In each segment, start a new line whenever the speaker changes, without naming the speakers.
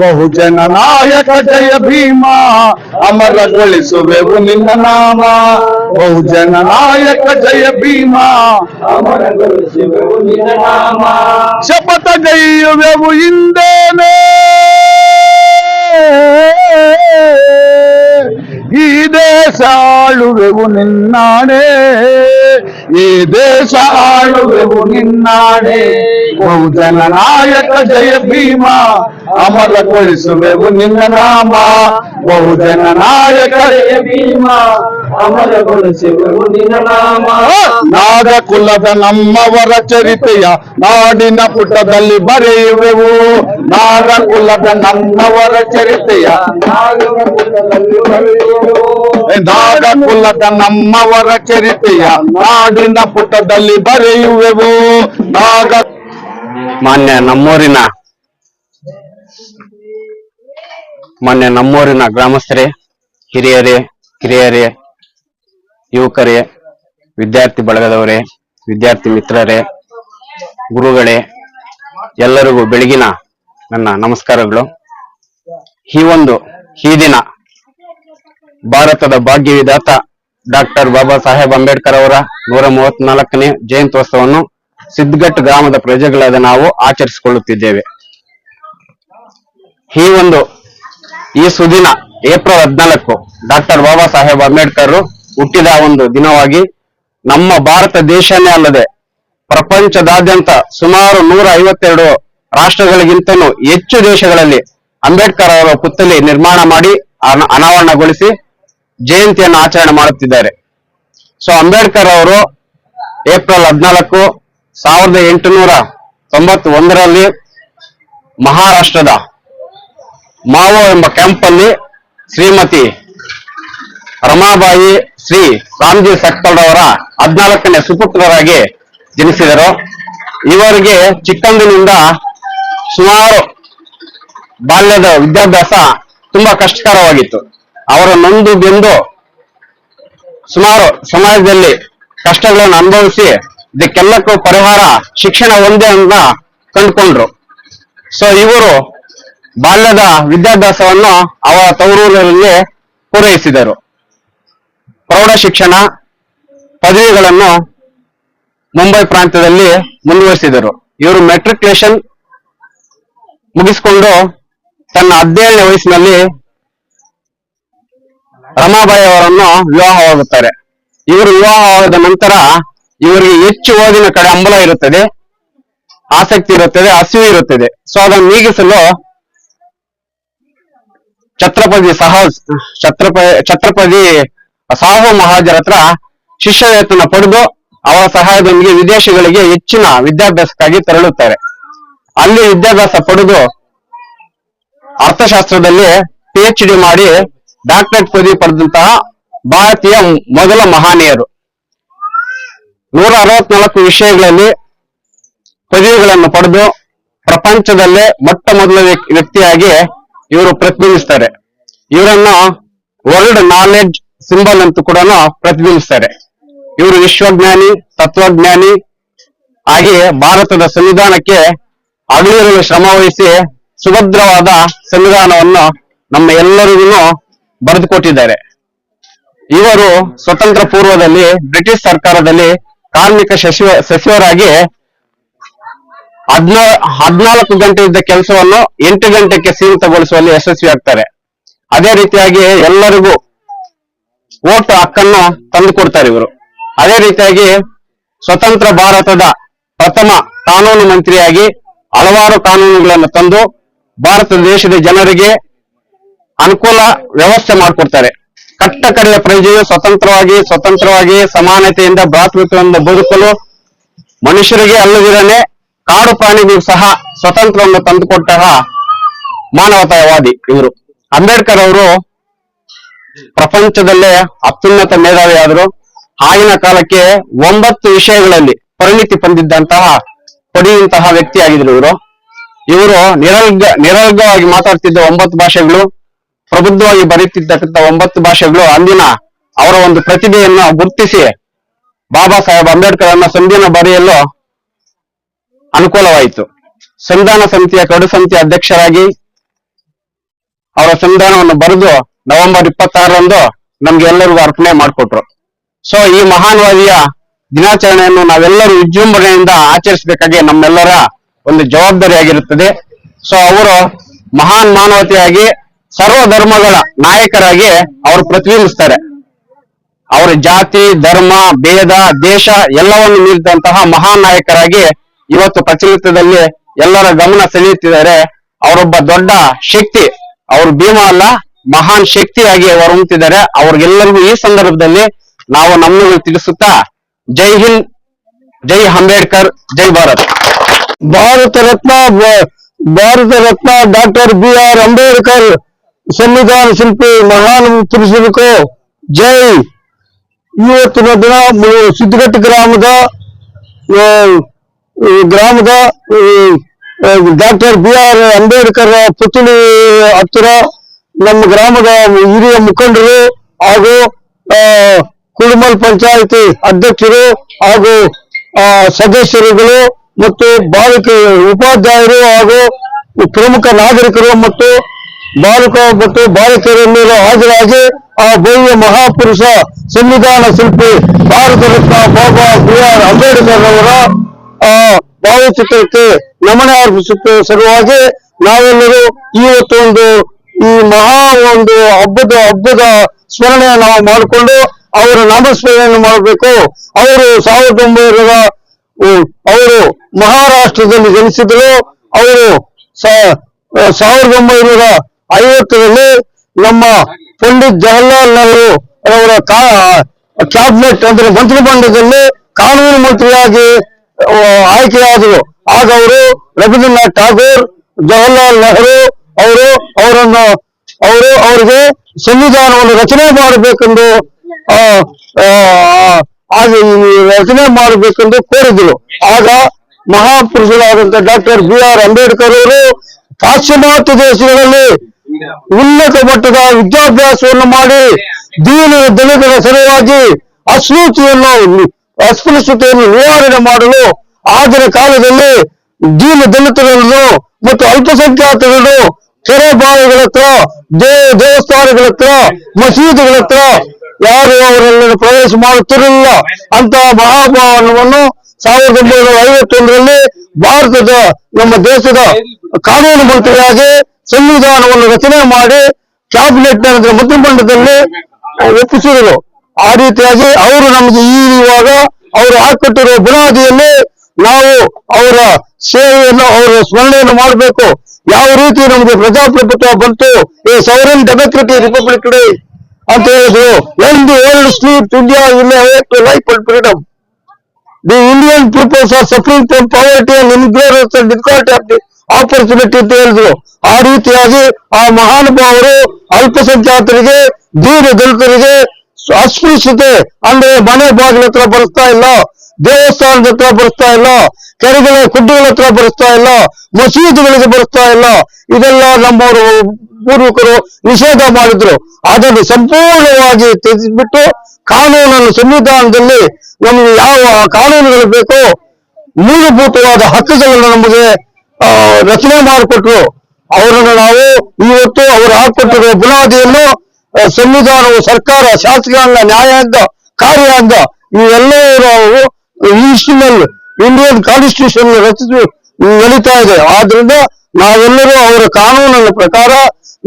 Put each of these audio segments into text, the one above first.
ಬಹುಜನ ನಾಯಕ ಜಯ ಭೀಮ ಅಮರಗೊಳಿಸುವೆವು ನಿನ್ನ ನಾಮ ಬಹುಜನ ನಾಯಕ ಜಯ ಭೀಮ
ಅಮರಗೊಳಿಸುವೆವು ನಿನ್ನ ನಾಮ
ಶಪಥ ಗೈಯುವೆವು ಹಿಂದೇನೆ ಈ ದೇಶ ಆಳುವೆವು ನಿನ್ನಾಣೆ ಈ ದೇಶ ಆಳುವೆವು ನಿನ್ನಾಣೆ ಬಹುಜನ ನಾಯಕ ಜಯ ಭೀಮ ಅಮರಗೊಳಿಸುವೆವು ನಿನ್ನ ನಾಮ ಬಹುಜನ ನಾಯಕ
ಜಯ ಭೀಮ ಅಮರಗೊಳಿಸುವೆವು ನಿನ್ನ ನಾಮ
ನಾಗ ಕುಲದ ನಮ್ಮವರ ಚರಿತೆಯ ನಾಡಿನ ಪುಟದಲ್ಲಿ ಬರೆಯುವೆವು ನಾಗ ಕುಲದ ನಮ್ಮವರ ಚರಿತೆಯ
ನಾಗಪುರದಲ್ಲಿ ಬರೆಯುವೆವು.
ನಾಗ ಕುಲದ ನಮ್ಮವರ ಚರಿತೆಯ ನಾಡಿನ ಪುಟದಲ್ಲಿ ಬರೆಯುವೆವು ನಾಗ
ಮಾನ್ಯ ನಮ್ಮೂರಿನ ಮಾನ್ಯ ನಮ್ಮೂರಿನ ಗ್ರಾಮಸ್ಥರೇ, ಹಿರಿಯರೇ, ಕಿರಿಯರೇ, ಯುವಕರೇ, ವಿದ್ಯಾರ್ಥಿ ಬಳಗದವರೇ, ವಿದ್ಯಾರ್ಥಿ ಮಿತ್ರರೇ, ಗುರುಗಳೇ, ಎಲ್ಲರಿಗೂ ಬೆಳಗಿನ ನನ್ನ ನಮಸ್ಕಾರಗಳು. ಈ ಒಂದು ಈ ದಿನ ಭಾರತದ ಭಾಗ್ಯ ವಿಧಾತ ಡಾಕ್ಟರ್ ಬಾಬಾ ಸಾಹೇಬ್ ಅಂಬೇಡ್ಕರ್ ಅವರ ನೂರ ಮೂವತ್ನಾಲ್ಕನೇ ಜಯಂತ್ಯೋತ್ಸವವನ್ನು ಸಿದ್ಗಟ್ ಗ್ರಾಮದ ಪ್ರಜೆಗಳಾದ ನಾವು ಆಚರಿಸಿಕೊಳ್ಳುತ್ತಿದ್ದೇವೆ. ಈ ಒಂದು, ಈ ಸುದಿನ ಏಪ್ರಿಲ್ ಹದಿನಾಲ್ಕು ಡಾಕ್ಟರ್ ಬಾಬಾ ಸಾಹೇಬ್ ಅಂಬೇಡ್ಕರ್ ಹುಟ್ಟಿದ ಒಂದು ದಿನವಾಗಿ ನಮ್ಮ ಭಾರತ ದೇಶನೇ ಅಲ್ಲದೆ ಪ್ರಪಂಚದಾದ್ಯಂತ ಸುಮಾರು ನೂರ ಐವತ್ತೆರಡು ರಾಷ್ಟ್ರಗಳಿಗಿಂತಲೂ ಹೆಚ್ಚು ದೇಶಗಳಲ್ಲಿ ಅಂಬೇಡ್ಕರ್ ಅವರ ಪುತ್ತಲಿ ನಿರ್ಮಾಣ ಮಾಡಿ ಅನ- ಅನಾವರಣಗೊಳಿಸಿ ಜಯಂತಿಯನ್ನು ಆಚರಣೆ ಮಾಡುತ್ತಿದ್ದಾರೆ. ಸೊ ಅಂಬೇಡ್ಕರ್ ಅವರು ಏಪ್ರಿಲ್ ಹದಿನಾಲ್ಕು ಸಾವಿರದ ಎಂಟುನೂರ ತೊಂಬತ್ ಒಂದರಲ್ಲಿ ಮಹಾರಾಷ್ಟ್ರದ ಮಾವೋ ಎಂಬ ಕ್ಯಾಂಪಲ್ಲಿ ಶ್ರೀಮತಿ ರಮಾಬಾಯಿ ಶ್ರೀ ರಾಮ್ಜಿ ಸಕ್ತಳ್ ಅವರ ಹದಿನಾಲ್ಕನೇ ಸುಪುತ್ರರಾಗಿ ಜನಿಸಿದರು. ಇವರಿಗೆ ಚಿಕ್ಕಂದಿನಿಂದ ಸುಮಾರು ಬಾಲ್ಯದ ವಿದ್ಯಾಭ್ಯಾಸ ತುಂಬಾ ಕಷ್ಟಕರವಾಗಿತ್ತು. ಅವರ ನೊಂದು ಬೆಂದು ಸುಮಾರು ಸಮಾಜದಲ್ಲಿ ಕಷ್ಟಗಳನ್ನು ಅನುಭವಿಸಿ ಇದಕ್ಕೆಲ್ಲಕ್ಕೂ ಪರಿಹಾರ ಶಿಕ್ಷಣ ಒಂದೇ ಅಂತ ಕಂಡುಕೊಂಡ್ರು. ಸೊ ಇವರು ಬಾಲ್ಯದ ವಿದ್ಯಾಭ್ಯಾಸವನ್ನು ಅವರ ತವರೂರಲ್ಲಿ ಪೂರೈಸಿದರು. ಪ್ರೌಢ ಶಿಕ್ಷಣ ಪದವಿಗಳನ್ನು ಮುಂಬೈ ಪ್ರಾಂತ್ಯದಲ್ಲಿ ಮುಂದುವರಿಸಿದರು. ಇವರು ಮೆಟ್ರಿಕ್ಯುಲೇಷನ್ ಮುಗಿಸಿಕೊಂಡು ತನ್ನ ಹದಿನೇಳನೇ ವಯಸ್ಸಿನಲ್ಲಿ ರಮಾಬಾಯಿ ಅವರನ್ನು ವಿವಾಹವಾಗುತ್ತಾರೆ. ಇವರು ವಿವಾಹವಾದ ನಂತರ ಇವರಿಗೆ ಹೆಚ್ಚು ಓದಿನ ಕಡೆ ಹಂಬಲ ಇರುತ್ತದೆ, ಆಸಕ್ತಿ ಇರುತ್ತದೆ, ಹಸಿವು ಇರುತ್ತದೆ. ಸೊ ಅದನ್ನು ನೀಗಿಸಲು ಛತ್ರಪತಿ ಸಹ ಛತ್ರಪ ಛತ್ರಪತಿ ಸಾಹು ಮಹಾಜರ ಹತ್ರ ಶಿಷ್ಯ ವೇತನ ಪಡೆದು ಅವರ ಸಹಾಯದೊಂದಿಗೆ ವಿದೇಶಗಳಿಗೆ ಹೆಚ್ಚಿನ ವಿದ್ಯಾಭ್ಯಾಸಕ್ಕಾಗಿ ತೆರಳುತ್ತಾರೆ. ಅಲ್ಲಿ ವಿದ್ಯಾಭ್ಯಾಸ ಪಡೆದು ಅರ್ಥಶಾಸ್ತ್ರದಲ್ಲಿ ಪಿ ಮಾಡಿ ಡಾಕ್ಟರೇಟ್ ಪದವಿ ಪಡೆದಂತಹ ಭಾರತೀಯ ಮೊದಲ ಮಹನೀಯರು. ನೂರ ಅರವತ್ನಾಲ್ಕು ವಿಷಯಗಳಲ್ಲಿ ಪದವಿಗಳನ್ನು ಪಡೆದು ಪ್ರಪಂಚದಲ್ಲೇ ಮೊಟ್ಟ ಮೊದಲ ವ್ಯ- ವ್ಯಕ್ತಿಯಾಗಿ ಇವರು ಪ್ರತಿಬಿಂಬಿಸ್ತಾರೆ. ಇವರನ್ನು ವರ್ಲ್ಡ್ ನಾಲೆಡ್ಜ್ ಸಿಂಬಲ್ ಅಂತ ಕೂಡ ಪ್ರತಿಬಿಂಬಿಸ್ತಾರೆ. ಇವರು ವಿಶ್ವಜ್ಞಾನಿ, ತತ್ವಜ್ಞಾನಿ ಹಾಗೆ ಭಾರತದ ಸಂವಿಧಾನಕ್ಕೆ ಅಗಲಿರಲು ಶ್ರಮ ವಹಿಸಿ ಸುಭದ್ರವಾದ ಸಂವಿಧಾನವನ್ನು ನಮ್ಮ ಎಲ್ಲರಿಗೂ ಬರೆದುಕೊಟ್ಟಿದ್ದಾರೆ. ಇವರು ಸ್ವತಂತ್ರ ಪೂರ್ವದಲ್ಲಿ ಬ್ರಿಟಿಷ್ ಸರ್ಕಾರದಲ್ಲಿ ಕಾರ್ಮಿಕ ಸಚಿವ ಸಚಿವರಾಗಿ ಹದ್ನಾ, ಹದ್ನಾಲ್ಕು ಗಂಟೆ ಇದ್ದ ಕೆಲಸವನ್ನು ಎಂಟು ಗಂಟೆಗೆ ಸೀಮಿತಗೊಳಿಸುವಲ್ಲಿ ಯಶಸ್ವಿಯಾಗ್ತಾರೆ ಅದೇ ರೀತಿಯಾಗಿ ಎಲ್ಲರಿಗೂ ಓಟ್ ಹಕ್ಕನ್ನು ತಂದುಕೊಡ್ತಾರೆ ಇವರು. ಅದೇ ರೀತಿಯಾಗಿ ಸ್ವತಂತ್ರ ಭಾರತದ ಪ್ರಥಮ ಕಾನೂನು ಮಂತ್ರಿಯಾಗಿ ಹಲವಾರು ಕಾನೂನುಗಳನ್ನು ತಂದು ಭಾರತ ದೇಶದ ಜನರಿಗೆ ಅನುಕೂಲ ವ್ಯವಸ್ಥೆ ಮಾಡಿಕೊಡ್ತಾರೆ. ಕಟ್ಟ ಕಡೆಯ ಪ್ರಜೆಯು ಸ್ವತಂತ್ರವಾಗಿ ಸ್ವತಂತ್ರವಾಗಿ ಸಮಾನತೆಯಿಂದ ಭ್ರಾತೃತ್ವದಿಂದ ಬದುಕಲು ಮನುಷ್ಯರಿಗೆ ಅಲ್ಲದಿರನೆ ಕಾಡು ಪ್ರಾಣಿಗೂ ಸಹ ಸ್ವತಂತ್ರವನ್ನು ತಂದುಕೊಟ್ಟಹ ಮಾನವತಾವಾದಿ ಇವರು. ಅಂಬೇಡ್ಕರ್ ಅವರು ಪ್ರಪಂಚದಲ್ಲೇ ಅತ್ಯುನ್ನತ ಮೇಧಾವಿಯಾದರು. ಆಗಿನ ಕಾಲಕ್ಕೆ ಒಂಬತ್ತು ವಿಷಯಗಳಲ್ಲಿ ಪರಿಣಿತಿ ಹೊಂದಿದ್ದಂತಹ ಪಡೆಯುವಂತಹ ವ್ಯಕ್ತಿಯಾಗಿದ್ರು ಇವರು. ಇವರು ನಿರರ್ಗ, ನಿರರ್ಗವಾಗಿ ಮಾತಾಡ್ತಿದ್ದ ಒಂಬತ್ತು ಭಾಷೆಗಳು ಪ್ರಬುದ್ಧವಾಗಿ ಬರೀತಿದ್ದಕ್ಕಂಥ ಒಂಬತ್ತು ಭಾಷೆಗಳು ಅಂದಿನ ಅವರ ಒಂದು ಪ್ರತಿಭೆಯನ್ನು ಗುರುತಿಸಿ ಬಾಬಾ ಸಾಹೇಬ್ ಅಂಬೇಡ್ಕರ್ ಅನ್ನ ಸಂವಿಧಾನ ಬರೆಯಲು ಅನುಕೂಲವಾಯಿತು. ಸಂಧಾನ ಸಮಿತಿಯ ಕಡು ಸಮಿತಿ ಅಧ್ಯಕ್ಷರಾಗಿ ಅವರ ಸಂವಿಧಾನವನ್ನು ಬರೆದು ನವೆಂಬರ್ ಇಪ್ಪತ್ತಾರರಂದು ನಮ್ಗೆ ಎಲ್ಲರಿಗೂ ಅರ್ಪಣೆ ಮಾಡಿಕೊಟ್ರು. ಸೊ ಈ ಮಹಾನ್ವಾದಿಯ ದಿನಾಚರಣೆಯನ್ನು ನಾವೆಲ್ಲರೂ ವಿಜೃಂಭಣೆಯಿಂದ ಆಚರಿಸಬೇಕಾಗಿ ನಮ್ಮೆಲ್ಲರ ಒಂದು ಜವಾಬ್ದಾರಿಯಾಗಿರುತ್ತದೆ. ಸೊ ಅವರು ಮಹಾನ್ ಮಾನವತೆಯಾಗಿ ಸರ್ವ ಧರ್ಮಗಳ ನಾಯಕರಾಗಿ ಅವರು ಪ್ರತಿಬಿಂಬಿಸ್ತಾರೆ. ಅವರ ಜಾತಿ, ಧರ್ಮ, ಭೇದ, ದೇಶ ಎಲ್ಲವನ್ನು ನೀಡಿದಂತಹ ಮಹಾನ್ ನಾಯಕರಾಗಿ ಇವತ್ತು ಪ್ರಚಲಿತದಲ್ಲಿ ಎಲ್ಲರ ಗಮನ ಸೆಳೆಯುತ್ತಿದ್ದಾರೆ. ಅವರೊಬ್ಬ ದೊಡ್ಡ ಶಕ್ತಿ, ಅವರು ಭೀಮ ಅಲ್ಲ, ಮಹಾನ್ ಶಕ್ತಿಯಾಗಿ ಹೊರಹೊಮ್ಮುತ್ತಿದ್ದಾರೆ ಅವ್ರಿಗೆಲ್ಲರಿಗೂ ಈ ಸಂದರ್ಭದಲ್ಲಿ ನಾವು ನಮ್ಮನ್ನು ತಿಳಿಸುತ್ತಾ ಜೈ ಹಿಂದ್, ಜೈ ಅಂಬೇಡ್ಕರ್, ಜೈ
Bharat. Bharata Ratna Bharata Ratna doctor B R Ambedkar ಸಂವಿಧಾನ ಶಿಲ್ಪಿ ಮಹಾನ್ ಪುರುಷರಿಗೂ ಜೈ. ಇವತ್ತಿನ ದಿನ ಸಿದ್ಧಗಟ್ಟ ಗ್ರಾಮದ ಗ್ರಾಮದ ಡಾಕ್ಟರ್ ಬಿ ಆರ್ ಅಂಬೇಡ್ಕರ್ ಪುತ್ಥಳಿ ಹತ್ತಿರ ನಮ್ಮ ಗ್ರಾಮದ ಹಿರಿಯ ಮುಖಂಡರು ಹಾಗೂ ಕುಡುಮಲ್ ಪಂಚಾಯತಿ ಅಧ್ಯಕ್ಷರು ಹಾಗೂ ಸದಸ್ಯರುಗಳು ಮತ್ತು ಬಾಲಕಿ ಉಪಾಧ್ಯಾಯರು ಹಾಗೂ ಪ್ರಮುಖ ನಾಗರಿಕರು ಮತ್ತು ಬಾಲಕ ಮತ್ತು ಬಾಲಕಿಯರೆಲ್ಲರೂ ಹಾಜರಾಗಿ ಆ ಭವ್ಯ ಮಹಾಪುರುಷ ಸಂವಿಧಾನ ಶಿಲ್ಪಿ ಭಾರತ ರತ್ನ ಬಾಬಾ ಬಿ ಆರ್ ಅಂಬೇಡ್ಕರ್ ಅವರ, ಆ, ಭಾವಚಿತ್ರಕ್ಕೆ ನಮನ ಅರ್ಪಿಸುತ್ತ ಸಲುವಾಗಿ ನಾವೆಲ್ಲರೂ ಇವತ್ತು ಒಂದು ಈ ಮಹಾ ಒಂದು ಹಬ್ಬದ ಹಬ್ಬದ ಸ್ಮರಣೆ ನಾವು ಮಾಡಿಕೊಂಡು ಅವರ ನಾಮಸ್ಮರಣೆಯನ್ನು ಮಾಡಬೇಕು. ಅವರು ಸಾವಿರದ ಒಂಬೈನೂರ ಅವರು ಮಹಾರಾಷ್ಟ್ರದಲ್ಲಿ ಜನಿಸಿದರು ಅವರು ಸಾವಿರದ ಒಂಬೈನೂರ ಐವತ್ತರಲ್ಲಿ ನಮ್ಮ ಪಂಡಿತ್ ಜವಾಹರ್ಲಾಲ್ ನೆಹರು ಅವರ ಕ್ಯಾಬಿನೆಟ್ ಅಂದ್ರೆ ಮಂತ್ರಿಮಂಡಲದಲ್ಲಿ ಕಾನೂನು ಮಂತ್ರಿಯಾಗಿ ಆಯ್ಕೆಯಾದರು. ಆಗ ಅವರು ರವೀಂದ್ರನಾಥ್ ಠಾಗೂರ್, ಜವಾಹರ್ಲಾಲ್ ನೆಹರು ಅವರು ಅವರನ್ನು, ಅವರು ಅವರಿಗೆ ಸಂವಿಧಾನವನ್ನು ರಚನೆ ಮಾಡಬೇಕೆಂದು ರಚನೆ ಮಾಡಬೇಕೆಂದು ಕೋರಿದರು. ಆಗ ಮಹಾಪುರುಷರಾದಂತ ಡಾಕ್ಟರ್ ಬಿ ಆರ್ ಅಂಬೇಡ್ಕರ್ ಅವರು ಪಾಶ್ಚಿಮಾತ್ಯ ದೇಶಗಳಲ್ಲಿ ಉನ್ನತ ಮಟ್ಟದ ವಿದ್ಯಾಭ್ಯಾಸವನ್ನು ಮಾಡಿ ದೀನ ದಲಿತರ ಸಲುವಾಗಿ ಅಸ್ಮೃತಿಯನ್ನು ಅಸ್ಪೃಶ್ಯತೆಯನ್ನು ನಿವಾರಣೆ ಮಾಡಲು ಆಗಿನ ಕಾಲದಲ್ಲಿ ದೀನ ದಲಿತರನ್ನು ಮತ್ತು ಅಲ್ಪಸಂಖ್ಯಾತರನ್ನು ಕೆರೆ ಬಾವಿಗಳ ಹತ್ರ ದೇವಸ್ಥಾನಗಳ ಹತ್ರ, ಮಸೀದಿಗಳ ಹತ್ರ ಯಾರು ಅವರನ್ನು ಪ್ರವೇಶ ಮಾಡುತ್ತಿರಲಿಲ್ಲ. ಅಂತಹ ಮಹಾಭಾವನವನ್ನು ಸಾವಿರದ ಒಂಬೈನೂರ ಐವತ್ತೊಂದರಲ್ಲಿ ಭಾರತದ ನಮ್ಮ ದೇಶದ ಕಾನೂನು ಮಂತ್ರಿಯಾಗಿ ಸಂವಿಧಾನವನ್ನು ರಚನೆ ಮಾಡಿ ಕ್ಯಾಬಿನೆಟ್ ನಂತರ ಮಂತ್ರಿಮಂಡಲದಲ್ಲಿ ಒಪ್ಪಿಸಿದರು ಆ ರೀತಿಯಾಗಿ ಅವರು ನಮಗೆ ಈ ಅವರು ಹಾಕಿಟ್ಟಿರುವ ಬುನಾದಿಯಲ್ಲಿ ನಾವು ಅವರ ಸೇವೆಯನ್ನು, ಅವರ ಸ್ಮರಣೆಯನ್ನು ಮಾಡಬೇಕು. ಯಾವ ರೀತಿ ನಮಗೆ ಪ್ರಜಾಪ್ರಭುತ್ವ ಬಂತು ಈ ಸೌರನ್ ಡೆಮೋಕ್ರೆಟಿಕ್ ರಿಪಬ್ಲಿಕ್ ಡೇ ಅಂತ ಹೇಳಿದ್ರು. In the world sleep India to life and freedom the Indian peoples are suffering from poverty and inglorious difficulty of the opportunity ಅಂತ ಹೇಳಿದ್ರು. ಆ ರೀತಿಯಾಗಿ ಆ ಮಹಾನುಭಾವರು ಅಲ್ಪಸಂಖ್ಯಾತರಿಗೆ, ದೀನ ದಲಿತರಿಗೆ ಅಸ್ಪೃಶ್ಯತೆ, ಅಂದ್ರೆ ಮನೆ ಬಾಗಿಲ ಹತ್ರ ಬರ್ತಾ ಇಲ್ಲ, ದೇವಸ್ಥಾನದ ಹತ್ರ ಬರ್ತಾ ಇಲ್ಲ, ಕೆರೆಗಳ ಕುಡ್ಡುಗಳ ಹತ್ರ ಬರ್ತಾ ಇಲ್ಲ, ಮಸೀದಿಗಳಿಗೆ ಬರ್ತಾ ಇಲ್ಲ, ಇದೆಲ್ಲ ನಮ್ಮವರು ಪೂರ್ವಕರು ನಿಷೇಧ ಮಾಡಿದ್ರು. ಅದನ್ನು ಸಂಪೂರ್ಣವಾಗಿ ತೆಗೆದ್ಬಿಟ್ಟು ಕಾನೂನನ್ನು, ಸಂವಿಧಾನದಲ್ಲಿ ನಮಗೆ ಯಾವ ಕಾನೂನುಗಳು ಬೇಕೋ, ಮೂಲಭೂತವಾದ ಹಕ್ಕುಗಳನ್ನು ನಮಗೆ ರಚನೆ ಮಾಡಿಕೊಟ್ರು. ಅವರನ್ನು ನಾವು ಇವತ್ತು ಅವರು ಹಾಕೊಟ್ಟಿರುವ ಬುನಾದಿಯನ್ನು ಸಂವಿಧಾನವು ಸರ್ಕಾರ ಶಾಸಕಾಂಗ ನ್ಯಾಯಾಂಗ ಕಾರ್ಯಾಂಗ ಇವೆಲ್ಲವೂ ನಾವು ಇನ್ಸ್ಟಿಟ್ಯೂಷನಲ್ ಇಂಡಿಯನ್ ಕಾನ್ಸ್ಟಿಟ್ಯೂಷನ್ ರಚಿಸಿ ನಡೀತಾ ಇದೆ. ಆದ್ರಿಂದ ನಾವೆಲ್ಲರೂ ಅವರ ಕಾನೂನಿನ ಪ್ರಕಾರ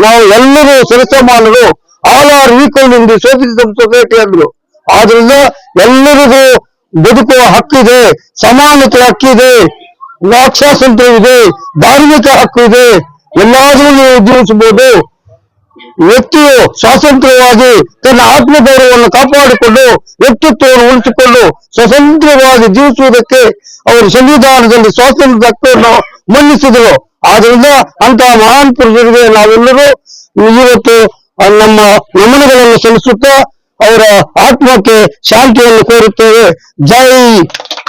ನಾವು ಎಲ್ಲರೂ ಸರಿಸಮಾನರು. All are equal in the society ಅಂದ್ರು. ಆದ್ರಿಂದ ಎಲ್ಲರಿಗೂ ಬದುಕುವ ಹಕ್ಕಿದೆ ಸಮಾನತೆ ಹಕ್ಕಿದೆ. ವಾಕ್ಸ್ವಾತಂತ್ರ್ಯ ಇದೆ, ಧಾರ್ಮಿಕ ಹಕ್ಕು ಇದೆ, ಎಲ್ಲಾದರೂ ನೀವು ಜೀವಿಸಬಹುದು ವ್ಯಕ್ತಿಯು ಸ್ವಾತಂತ್ರ್ಯವಾಗಿ ತನ್ನ ಆತ್ಮಗೌರವವನ್ನು ಕಾಪಾಡಿಕೊಂಡು ವ್ಯಕ್ತಿತ್ವವನ್ನು ಉಳಿಸಿಕೊಂಡು ಸ್ವತಂತ್ರವಾಗಿ ಜೀವಿಸುವುದಕ್ಕೆ ಅವರು ಸಂವಿಧಾನದಲ್ಲಿ ಸ್ವಾತಂತ್ರ್ಯ ಹಕ್ಕನ್ನು ಮನ್ನಿಸಿದರು. ಆದ್ರಿಂದ ಅಂತಹ ಮಹಾನ್ ಪುರುಷರಿಗೆ ನಾವೆಲ್ಲರೂ ಇವತ್ತು ನಮ್ಮ ನಮನಗಳನ್ನು ಸಲ್ಲಿಸುತ್ತಾ ಅವರ ಆತ್ಮಕ್ಕೆ ಶಾಂತಿಯನ್ನು ಕೋರುತ್ತೇವೆ. ಜೈ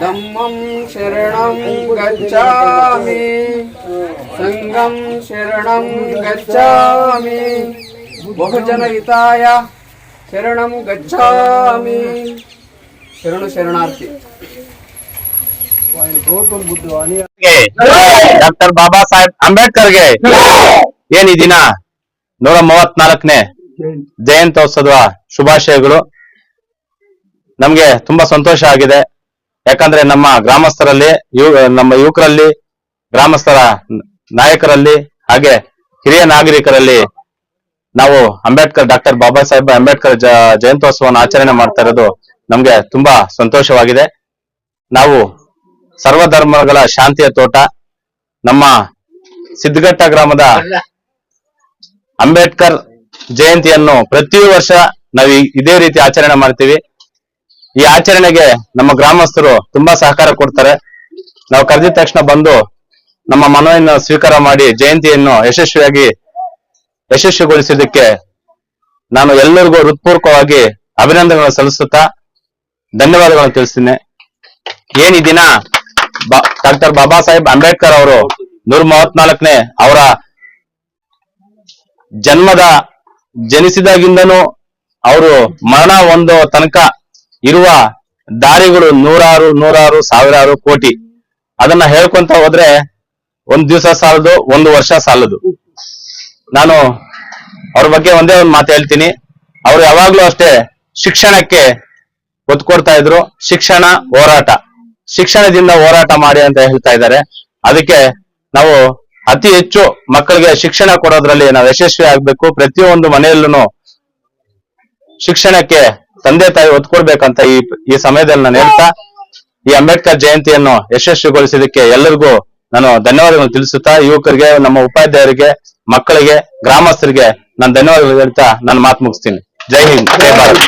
धम्मं शरणं गच्छामि सङ्गं शरणं गच्छामि बहुजनहिताय शरणं गच्छामि ಶರಣು ಶರಣಾರ್ಥಿ ಗೌತಮ್ ಬುದ್ಧ ಅನಿಯ
ಡಾಕ್ಟರ್ ಬಾಬಾ ಸಾಹೇಬ್ ಅಂಬೇಡ್ಕರ್ಗೆ ಏನ್ ಈ ದಿನ ನೂರ ಮೂವತ್ನಾಲ್ಕನೇ ಜಯಂತ್ಯೋತ್ಸವ ಶುಭಾಶಯಗಳು ನಮ್ಗೆ ತುಂಬಾ ಸಂತೋಷ ಆಗಿದೆ. ಯಾಕಂದ್ರೆ ನಮ್ಮ ಗ್ರಾಮಸ್ಥರಲ್ಲಿ ನಮ್ಮ ಯುವಕರಲ್ಲಿ, ಗ್ರಾಮಸ್ಥರ ನಾಯಕರಲ್ಲಿ, ಹಾಗೆ ಹಿರಿಯ ನಾಗರಿಕರಲ್ಲಿ ನಾವು ಅಂಬೇಡ್ಕರ್ ಡಾಕ್ಟರ್ ಬಾಬಾ ಸಾಹೇಬ್ ಅಂಬೇಡ್ಕರ್ ಜಯಂತ್ಯೋತ್ಸವವನ್ನು ಆಚರಣೆ ಮಾಡ್ತಾ ಇರೋದು ನಮ್ಗೆ ತುಂಬಾ ಸಂತೋಷವಾಗಿದೆ. ನಾವು ಸರ್ವಧರ್ಮಗಳ ಶಾಂತಿಯ ತೋಟ. ನಮ್ಮ ಸಿದ್ಧಘಟ್ಟ ಗ್ರಾಮದ ಅಂಬೇಡ್ಕರ್ ಜಯಂತಿಯನ್ನು ಪ್ರತಿ ವರ್ಷ ನಾವು ಇದೇ ರೀತಿ ಆಚರಣೆ ಮಾಡ್ತೀವಿ. ಈ ಆಚರಣೆಗೆ ನಮ್ಮ ಗ್ರಾಮಸ್ಥರು ತುಂಬಾ ಸಹಕಾರ ಕೊಡ್ತಾರೆ. ನಾವು ಕರೆದಿದ ತಕ್ಷಣ ಬಂದು ನಮ್ಮ ಮನವಿಯನ್ನು ಸ್ವೀಕಾರ ಮಾಡಿ ಜಯಂತಿಯನ್ನು ಯಶಸ್ವಿಯಾಗಿ ಯಶಸ್ವಿಗೊಳಿಸಿದ್ದಕ್ಕೆ ನಾನು ಎಲ್ಲರಿಗೂ ಹೃತ್ಪೂರ್ವಕವಾಗಿ ಅಭಿನಂದನೆಗಳನ್ನು ಸಲ್ಲಿಸುತ್ತಾ ಧನ್ಯವಾದಗಳನ್ನು ತಿಳಿಸ್ತೀನಿ. ಏನ್ ದಿನ ಡಾಕ್ಟರ್ ಬಾಬಾ ಸಾಹೇಬ್ ಅಂಬೇಡ್ಕರ್ ಅವರು ನೂರ ಮೂವತ್ನಾಲ್ಕನೇ ಅವರ ಜನ್ಮದ ಜನಿಸಿದಾಗಿಂದನೂ ಅವರು ಮರಣ ಒಂದು ತನಕ ಇರುವ ದಾರಿಗಳು ನೂರಾರು ನೂರಾರು, ಸಾವಿರಾರು ಕೋಟಿ. ಅದನ್ನ ಹೇಳ್ಕೊಂತ ಹೋದ್ರೆ ಒಂದ್ ದಿವಸ ಸಾಲದು, ಒಂದು ವರ್ಷ ಸಾಲದು. ನಾನು ಅವ್ರ ಬಗ್ಗೆ ಒಂದೇ ಒಂದು ಮಾತು ಹೇಳ್ತೀನಿ. ಅವ್ರು ಯಾವಾಗ್ಲೂ ಅಷ್ಟೇ ಶಿಕ್ಷಣಕ್ಕೆ ಒತ್ತು ಕೊಡ್ತಾ ಇದ್ರು. ಶಿಕ್ಷಣ ಹೋರಾಟ. ಶಿಕ್ಷಣದಿಂದ ಹೋರಾಟ ಮಾಡಿ ಅಂತ ಹೇಳ್ತಾ ಇದ್ದಾರೆ. ಅದಕ್ಕೆ ನಾವು ಅತಿ ಹೆಚ್ಚು ಮಕ್ಕಳಿಗೆ ಶಿಕ್ಷಣ ಕೊಡೋದ್ರಲ್ಲಿ ನಾವು ಯಶಸ್ವಿ ಆಗ್ಬೇಕು. ಪ್ರತಿಯೊಂದು ಮನೆಯಲ್ಲೂ ಶಿಕ್ಷಣಕ್ಕೆ ತಂದೆ ತಾಯಿ ಒತ್ತು ಕೊಡ್ಬೇಕಂತ ಈ ಈ ಸಮಯದಲ್ಲಿ ನಾನು ಹೇಳ್ತಾ, ಈ ಅಂಬೇಡ್ಕರ್ ಜಯಂತಿಯನ್ನು ಯಶಸ್ವಿಗೊಳಿಸಿದಕ್ಕೆ ಎಲ್ಲರಿಗೂ ನಾನು ಧನ್ಯವಾದಗಳನ್ನು ತಿಳಿಸುತ್ತಾ, ಯುವಕರಿಗೆ, ನಮ್ಮ ಉಪಾಧ್ಯಾಯರಿಗೆ, ಮಕ್ಕಳಿಗೆ, ಗ್ರಾಮಸ್ಥರಿಗೆ ನಾನು ಧನ್ಯವಾದಗಳು ಹೇಳ್ತಾ ನಾನು ಮಾತು ಮುಗಿಸ್ತೀನಿ. ಜೈ ಹಿಂದ್, ಜೈ ಭಾರತ್.